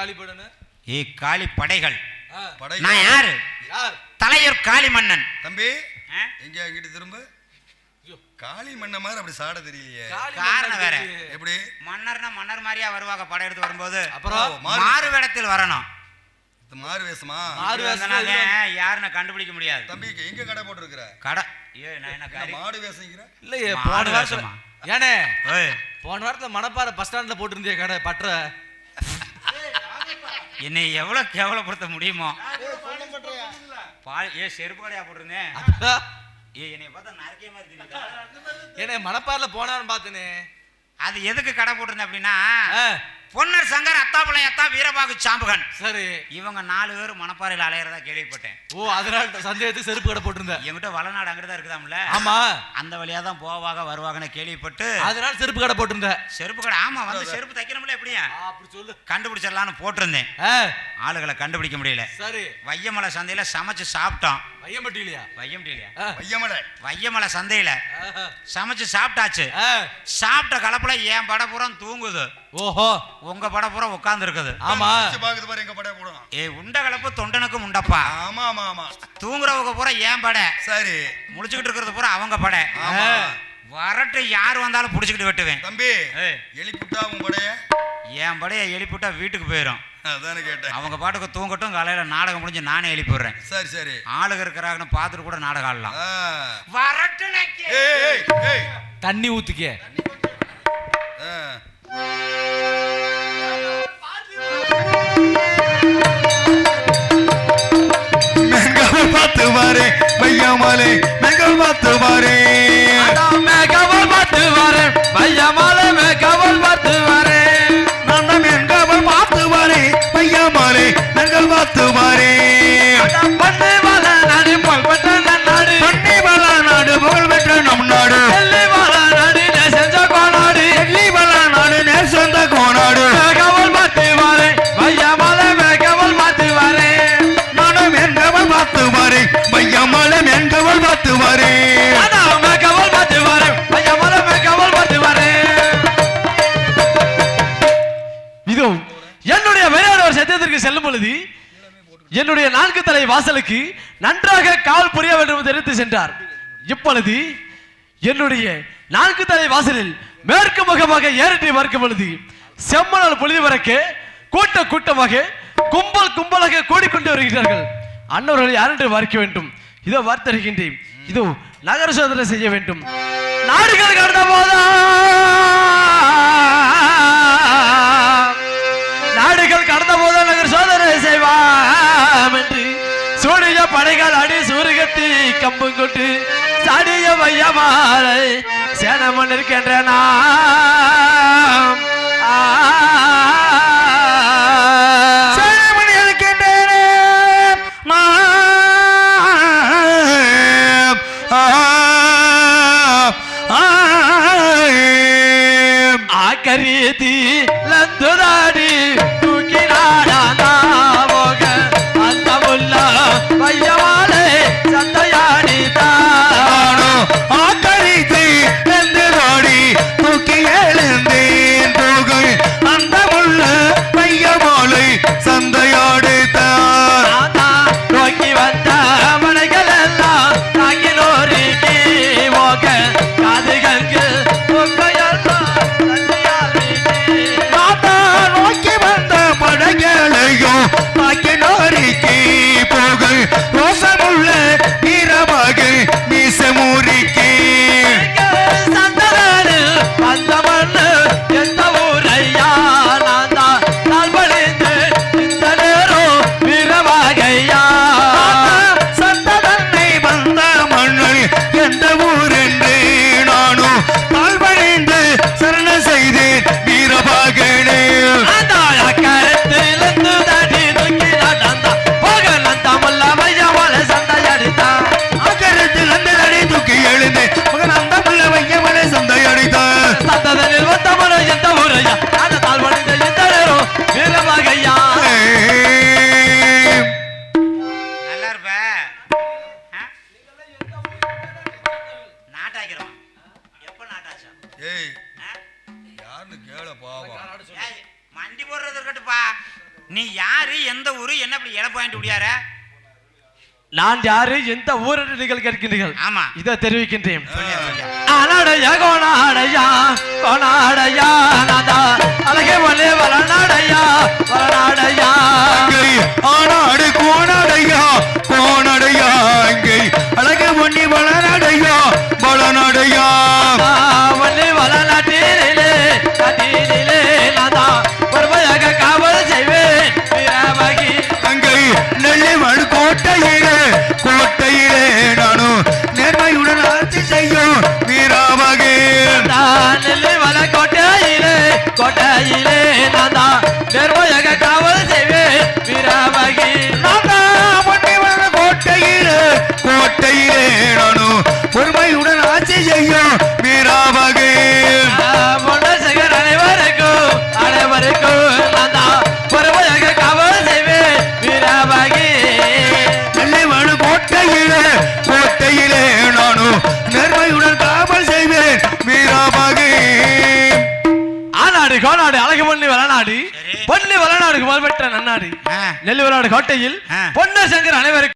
காலிப்படனு ஏ காளி படைகள் நான் யாரு? யார்? தலையூர் காளி மன்னன் தம்பி? எங்க அங்கிட்டு திரும்ப? ஐயோ, காளி மண்ண மாதிரி அப்படி சாட தெரியலையே. காரணம் வேற. எப்படி? மன்னர்னா மன்னர் மாதிரியா வருவாங்க படம் எடுத்து வரும்போது? அப்புறம்? மாறு. வேடத்தில் வரணும். மாறு வேஷமா? மாறு. தான் யாருன்னு கண்டுபிடிக்க முடியாது. தம்பி எங்க கடை போட்டிருக்கிற? கடை. ஏ நான் என்ன மாடு வேஷங்கிற இல்லையே மாடு போன வாரத்துல வேஷமா? ஏனே? ஓய் போன வாரத்துல மணப்பாறை பஸ் ஸ்டாண்ட்ல போட்டிருந்திய கடை பற்ற என்னை எவ்வளவு கேவலப்படுத்த முடியுமோ? பால் ஏ செருப்பு கடையா போட்டிருந்தேன் ஏ என்னை பார்த்தா நறுக்கிய மாதிரி தெரியுதா? ஏனே மணப்பாறைல போனான்னு பார்த்தனே அது எதுக்கு கடை போட்டிருந்தேன் அப்படின்னா பொன்னர் சங்கர் அத்தாபுளை அத்தா வீரபாகு சாம்புகன். சரி. இவங்க நாலு பேர் மணப்பாறையில் அலையிறதா கேள்விப்பட்டேன். ஓ அதனால சந்தேகத்துக்கு செருப்பு கடை போட்டிருந்த என்கிட்ட வளநாடு அங்கிட்டு தான் இருக்குதாம்ல? ஆமா. அந்த வழியா தான் போவாக வருவாங்கன்னு கேள்விப்பட்டு அதனால செருப்பு கடை போட்டிருந்த செருப்பு கடை ஆமா வந்து செருப்பு தைக்கணும்ல எப்படியா? ஆ, அப்படி சொல்லு. கண்டுபிடிச்சிடலான்னு போட்டிருந்தேன். ஆளுகளை கண்டுபிடிக்க முடியல. சரி. வையமலை சந்தையில சமைச்சு சாப்பிட்டோம். வையம்பட்டி இல்லையா? வையம்டிலையா ஆ, பையமலை வையமலை சந்தையில. சமைச்சு சாப்பிட்டாச்சு. சாப்பிட்ட கலப்புல என் படப்புறம் தூங்குது. ஓஹோ. உங்க படப்புறம் உட்கார்ந்து இருக்குது ஆமா. பாக்குது பாரு எங்க படைய போடணும் ஏ உண்ட கலப்பு தொண்டனுக்கும் உண்டப்பா. ஆமா ஆமா ஆமா. தூங்குறவங்க பூரா ஏன் படை? சரி. முழிச்சுக்கிட்டு இருக்கிறது பூரா அவங்க படை. ஆமா. வரட்டு யார் வந்தாலும் புடிச்சுக்கிட்டு வெட்டுவேன். தம்பி ஏய், எலிப்புட்டா உன் படைய? என் படைய எழுப்பிவிட்டா வீட்டுக்கு போயிடும் அதானே கேட்டேன். அவங்க பாட்டுக்கு தூங்கட்டும் காலையில நாடகம் முடிஞ்சு நானே எழுப்பி விடுறேன் சரி சரி. ஆளுங்க இருக்கிறாங்கன்னு பார்த்துட்டு கூட நாடகம் ஆடலாம். வரட்டு தண்ணி ஊத்திக்க. பார்த்து பாரு பையமாலே மெங்கல் பார்த்து பாரு விளையாடவர் செல்லும் பொழுது என்னுடைய நான்கு தலை வாசலுக்கு நன்றாக காவல் புரிய வேண்டும் தெரிவித்து சென்றார். இப்பொழுது என்னுடைய நான்கு தலை வாசலில் மேற்கு முகமாக ஏறிட்டு பார்க்கும் பொழுது செம்மனால் பொழுது வரக்க கூட்ட கூட்டமாக கும்பல் கும்பலாக கூடிக்கொண்டு வருகிறார்கள். அன்னவர்களை யாரென்று பார்க்க வேண்டும். இதோ வார்த்தருகின்றேன் இதோ நகர சோதனை செய்ய வேண்டும். நாடுகள் கடந்த போதா! சூரிய படைகள் அடி சூருகத்தி கம்புங்குட்டு கொண்டு சாடிய மையமாலை சேனமன் இருக்கின்றனா மண்டி போடுறது இருக்கட்டுப்பா நீ யாரு எந்த ஊரு என்ன இப்படி இலை பாயிண்ட் முடியார நான் யாரு எந்த ஊர் என்று நீங்கள் கேட்கின்றீர்கள்? ஆமா. இதை தெரிவிக்கின்றேன். அனடையா கோணாடையா கோணாடையா நாதா. அழகே ಕೋಟೆ சரி. பொன்னி வளநாடு புகழ்பெற்ற நன்னாடு ஆ. நெல்லி வளநாடு கோட்டையில் ஆ. பொன்ன சங்கர் அனைவருக்கும்